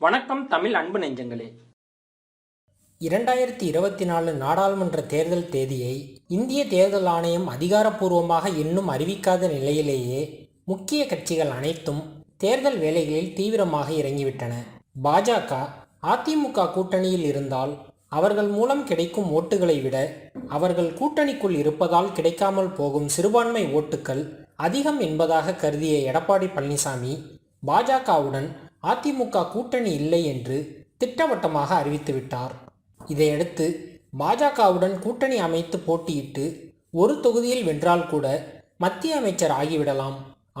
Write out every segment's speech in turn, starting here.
வணக்கம் தமிழ் அன்பு நெஞ்சங்களே. இரண்டாயிரத்தி இருபத்தி நாலு நாடாளுமன்ற தேர்தல் தேதியை இந்திய தேர்தல் ஆணையம் அதிகாரப்பூர்வமாக இன்னும் அறிவிக்காத நிலையிலேயே முக்கிய கட்சிகள் அனைத்தும் தேர்தல் வேலைகளில் தீவிரமாக இறங்கிவிட்டன. பாஜக அதிமுக கூட்டணியில் இருந்தால் அவர்கள் மூலம் கிடைக்கும் ஓட்டுகளை விட அவர்கள் கூட்டணிக்குள் இருப்பதால் கிடைக்காமல் போகும் சிறுபான்மை ஓட்டுக்கள் அதிகம் என்பதாக கருதிய எடப்பாடி பழனிசாமி பாஜகவுடன் அதிமுக கூட்டணி இல்லை என்று திட்டவட்டமாக அறிவித்துவிட்டார். இதையடுத்து பாஜகவுடன் கூட்டணி அமைத்து போட்டியிட்டு ஒரு தொகுதியில் வென்றால் கூட மத்திய அமைச்சர் ஆகிவிடலாம்.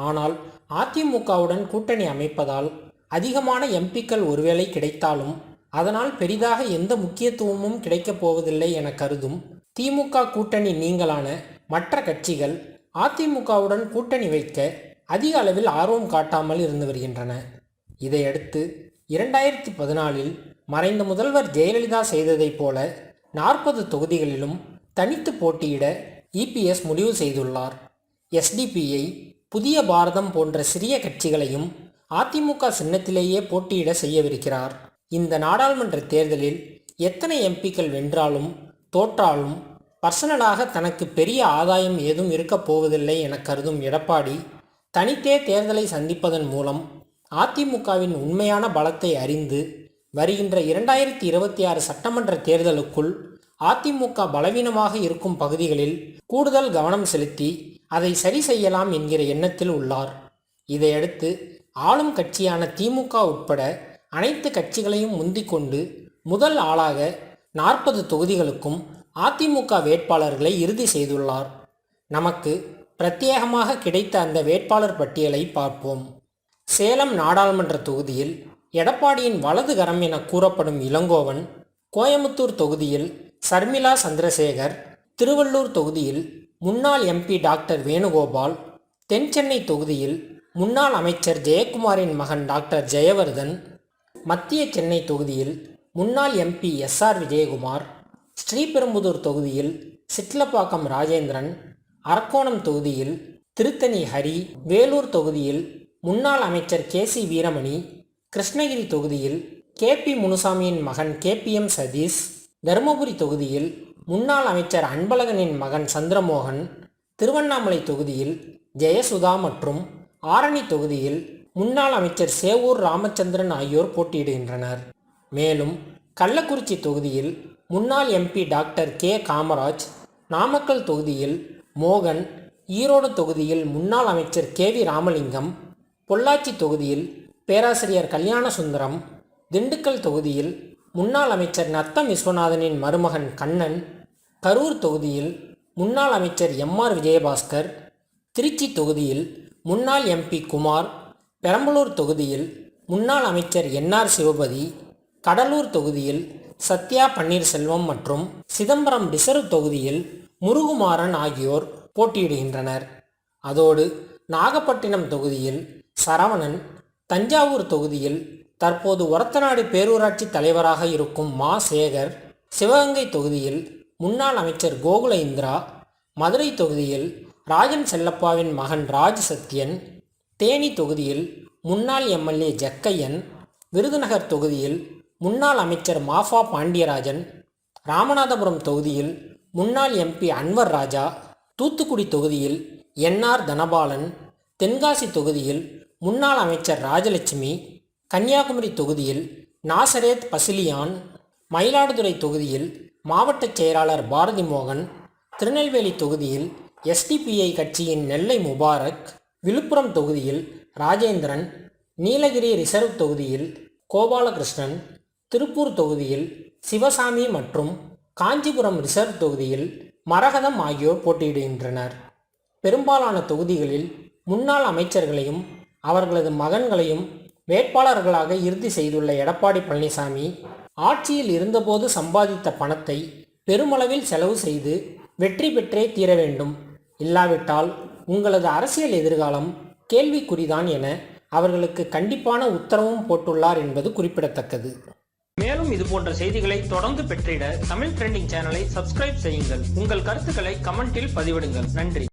ஆனால் அதிமுகவுடன் கூட்டணி அமைப்பதால் அதிகமான எம்பிக்கள் ஒருவேளை கிடைத்தாலும் அதனால் பெரிதாக எந்த முக்கியத்துவமும் கிடைக்கப் போவதில்லை என கருதும் திமுக கூட்டணி நீங்களான மற்ற கட்சிகள் அதிமுகவுடன் கூட்டணி வைக்க அதிக அளவில் ஆர்வம் காட்டாமல் இருந்து வருகின்றன. இதையடுத்து இரண்டாயிரத்தி பதினாலில் மறைந்த முதல்வர் ஜெயலலிதா செய்ததைப் போல நாற்பது தொகுதிகளிலும் தனித்து போட்டியிட இபிஎஸ் முடிவு செய்துள்ளார். எஸ்டிபிஐ புதிய பாரதம் போன்ற சிறிய கட்சிகளையும் அதிமுக சின்னத்திலேயே போட்டியிட செய்யவிருக்கிறார். இந்த நாடாளுமன்ற தேர்தலில் எத்தனை எம்பிக்கள் வென்றாலும் தோற்றாலும் பர்சனலாக தனக்கு பெரிய ஆதாயம் ஏதும் இருக்கப் போவதில்லை என கருதும் எடப்பாடி தனித்தே தேர்தலை சந்திப்பதன் மூலம் அதிமுகவின் உண்மையான பலத்தை அறிந்து வருகின்ற இரண்டாயிரத்தி இருபத்தி ஆறு சட்டமன்ற தேர்தலுக்குள் அதிமுக பலவீனமாக இருக்கும் பகுதிகளில் கூடுதல் கவனம் செலுத்தி அதை சரி செய்யலாம் என்கிற எண்ணத்தில் உள்ளார். இதையடுத்து ஆளும் கட்சியான திமுக உட்பட அனைத்து கட்சிகளையும் முந்திக்கொண்டு முதல் ஆளாக நாற்பது தொகுதிகளுக்கும் அதிமுக வேட்பாளர்களை இறுதி செய்துள்ளார். நமக்கு பிரத்யேகமாக கிடைத்த அந்த வேட்பாளர் பட்டியலை பார்ப்போம். சேலம் நாடாளுமன்ற தொகுதியில் எடப்பாடியின் வலது கரம் என கூறப்படும் இளங்கோவன் கோயமுத்தூர் தொகுதியில் சர்மிளா சந்திரசேகர் திருவள்ளூர் தொகுதியில் முன்னாள் எம்பி டாக்டர் வேணுகோபால் தென் சென்னை தொகுதியில் முன்னாள் அமைச்சர் ஜெயக்குமாரின் மகன் டாக்டர் ஜெயவர்தன் மத்திய சென்னை தொகுதியில் முன்னாள் MP S R Vijayakumar Sriperumbudur தொகுதியில் சிட்லப்பாக்கம் ராஜேந்திரன் அரக்கோணம் தொகுதியில் திருத்தணி ஹரி வேலூர் தொகுதியில் முன்னாள் அமைச்சர் கே சி வீரமணி கிருஷ்ணகிரி தொகுதியில் கே பி முனுசாமியின் மகன் K P M Sathish Dharmapuri தொகுதியில் முன்னாள் அமைச்சர் அன்பழகனின் மகன் சந்திரமோகன் திருவண்ணாமலை தொகுதியில் ஜெயசுதா மற்றும் ஆரணி தொகுதியில் முன்னாள் அமைச்சர் சேவூர் ராமச்சந்திரன் ஆகியோர் போட்டியிடுகின்றனர். மேலும் கள்ளக்குறிச்சி தொகுதியில் முன்னாள் MP doctor K Kamaraj Namakkal தொகுதியில் மோகன் ஈரோடு தொகுதியில் முன்னாள் அமைச்சர் கே வி ராமலிங்கம் பொள்ளாச்சி தொகுதியில் பேராசிரியர் கல்யாணசுந்தரம் திண்டுக்கல் தொகுதியில் முன்னாள் அமைச்சர் நத்தம் விஸ்வநாதனின் மருமகன் கண்ணன் கரூர் தொகுதியில் முன்னாள் அமைச்சர் எம் ஆர் விஜயபாஸ்கர் திருச்சி தொகுதியில் முன்னாள் எம்பி குமார் பெரம்பலூர் தொகுதியில் முன்னாள் அமைச்சர் என்ஆர் சிவபதி கடலூர் தொகுதியில் சத்யா பன்னீர்செல்வம் மற்றும் சிதம்பரம் ரிசர்வ் தொகுதியில் முருகுமாறன் ஆகியோர் போட்டியிடுகின்றனர். அதோடு நாகப்பட்டினம் தொகுதியில் சரவணன் தஞ்சாவூர் தொகுதியில் தற்போது ஒரத்தநாடு பேரூராட்சி தலைவராக இருக்கும் மா. சேகர் சிவகங்கை தொகுதியில் முன்னாள் அமைச்சர் கோகுல இந்திரா மதுரை தொகுதியில் ராஜன் செல்லப்பாவின் மகன் ராஜ் சத்யன் தேனி தொகுதியில் முன்னாள் எம்எல்ஏ ஜக்கையன் விருதுநகர் தொகுதியில் முன்னாள் அமைச்சர் மாஃபா பாண்டியராஜன் ராமநாதபுரம் தொகுதியில் முன்னாள் எம்பி அன்வர் ராஜா தூத்துக்குடி தொகுதியில் என்ஆர் தனபாலன் தென்காசி தொகுதியில் முன்னாள் அமைச்சர் ராஜலட்சுமி கன்னியாகுமரி தொகுதியில் நாசரேத் பசிலியான் மயிலாடுதுறை தொகுதியில் மாவட்ட செயலாளர் பாரதி மோகன் திருநெல்வேலி தொகுதியில் எஸ்டிபிஐ கட்சியின் நெல்லை முபாரக் விழுப்புரம் தொகுதியில் ராஜேந்திரன் நீலகிரி ரிசர்வ் தொகுதியில் கோபாலகிருஷ்ணன் திருப்பூர் தொகுதியில் சிவசாமி மற்றும் காஞ்சிபுரம் ரிசர்வ் தொகுதியில் மரகதம் ஆகியோர் போட்டியிடுகின்றனர். பெரும்பாலான தொகுதிகளில் முன்னாள் அமைச்சர்களையும் அவர்களது மகன்களையும் வேட்பாளர்களாக இறுதி செய்துள்ள எடப்பாடி பழனிசாமி ஆட்சியில் இருந்தபோது சம்பாதித்த பணத்தை பெருமளவில் செலவு செய்து வெற்றி பெற்றே தீர வேண்டும். இல்லாவிட்டால் உங்களது அரசியல் எதிர்காலம் கேள்விக்குறிதான் என அவர்களுக்கு கண்டிப்பான உத்தரவும் போட்டுள்ளார் என்பது குறிப்பிடத்தக்கது. மேலும் இது போன்ற செய்திகளை தொடர்ந்து பெற்றிட தமிழ் ட்ரெண்டிங் சேனலை சப்ஸ்கிரைப் செய்யுங்கள். உங்கள் கருத்துக்களை கமெண்டில் பதிவிடுங்கள். நன்றி.